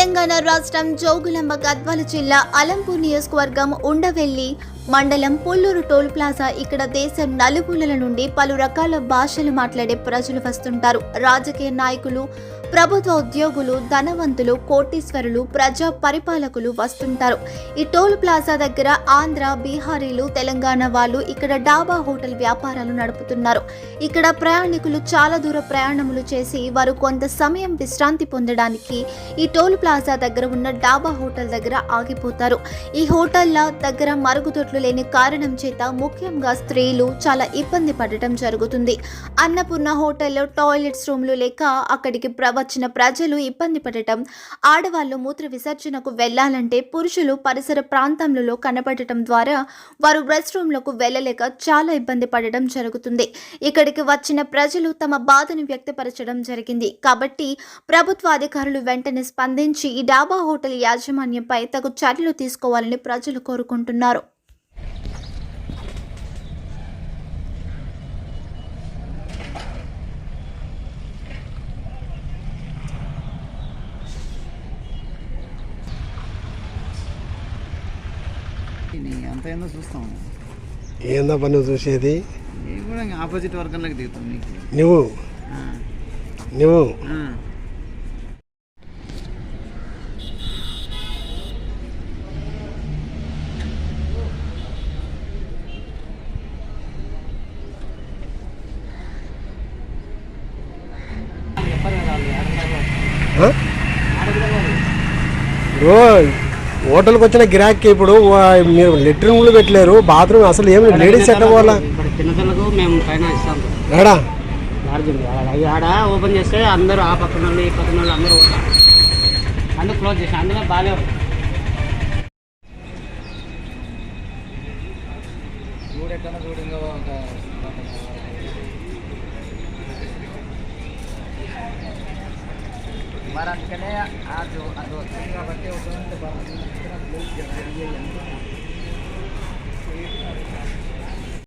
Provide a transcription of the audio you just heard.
తెలంగాణ రాష్ట్రం జోగులాంబ గద్వాల జిల్లా అలంపూర్ నియోజకవర్గం ఉండవెల్లి మండలం పుల్లూరు టోల్ ప్లాజా ఇక్కడ దేశం నలుమూలల నుండి పలు రకాల భాషలు మాట్లాడే ప్రజలు వస్తుంటారు. రాజకీయ నాయకులు ప్రభుత్వ ఉద్యోగులు ధనవంతులు కోటీశ్వరులు ప్రజా పరిపాలకులు వస్తుంటారు. ఈ టోల్ ప్లాజా దగ్గర ఆంధ్ర బీహారీలు తెలంగాణ వాళ్ళు ఇక్కడ డాబా హోటల్ వ్యాపారాలు నడుపుతున్నారు. ఇక్కడ ప్రయాణికులు చాలా దూర ప్రయాణములు చేసి వారు కొంత సమయం విశ్రాంతి పొందడానికి ఈ టోల్ ప్లాజా దగ్గర ఉన్న డాబా హోటల్ దగ్గర ఆగిపోతారు. ఈ హోటళ్ళ దగ్గర మరుగుదొడ్లు లేని కారణం చేత ముఖ్యంగా స్త్రీలు చాలా ఇబ్బంది పడటం జరుగుతుంది. అన్నపూర్ణ హోటల్లో టాయిలెట్స్ రూమ్లు లేక అక్కడికి ప్రవ వచ్చిన ప్రజలు ఇబ్బంది పడటం ఆడవాళ్ళు మూత్ర విసర్జనకు వెళ్ళాలంటే పురుషులు పరిసర ప్రాంతంలో కనపడటం ద్వారా వారు రెస్ట్ రూమ్లకు వెళ్ళలేక చాలా ఇబ్బంది పడటం జరుగుతుంది. ఇక్కడికి వచ్చిన ప్రజలు తమ బాధను వ్యక్తపరచడం జరిగింది. కాబట్టి ప్రభుత్వ అధికారులు వెంటనే స్పందించి ఈ డాబా హోటల్ యాజమాన్యంపై తగు చర్యలు తీసుకోవాలని ప్రజలు కోరుకుంటున్నారు. అంత ఏందో చూస్తాం ఏందప్ప నువ్వు చూసేది? కూడా ఆపోజిట్ వర్గంలోకి దిగుతాం నీకు. నువ్వు? నువ్వు? ఆ. హోటల్కి వచ్చిన గిరాకీ ఇప్పుడు మీరు లెట్రిన్ రూమ్లు పెట్టలేరు బాత్రూమ్ అసలు ఏమి లేడీస్ ఎట్ట పోవాలా? ఇప్పుడు చిన్నపిల్లలకు మేము పైన ఇస్తాం. ఉంది ఆడ ఆడ ఓపెన్ చేస్తే అందరూ ఆ పక్కన వాళ్ళు ఈ పక్కన వాళ్ళు అందరూ ఉంటారు అందుకు క్లోజ్ చేసి అందులో బాగాలేవు చూడు ఎక్కడ ಮರ ಆ ಅದು ಅದು ಬಟ್ಟೆ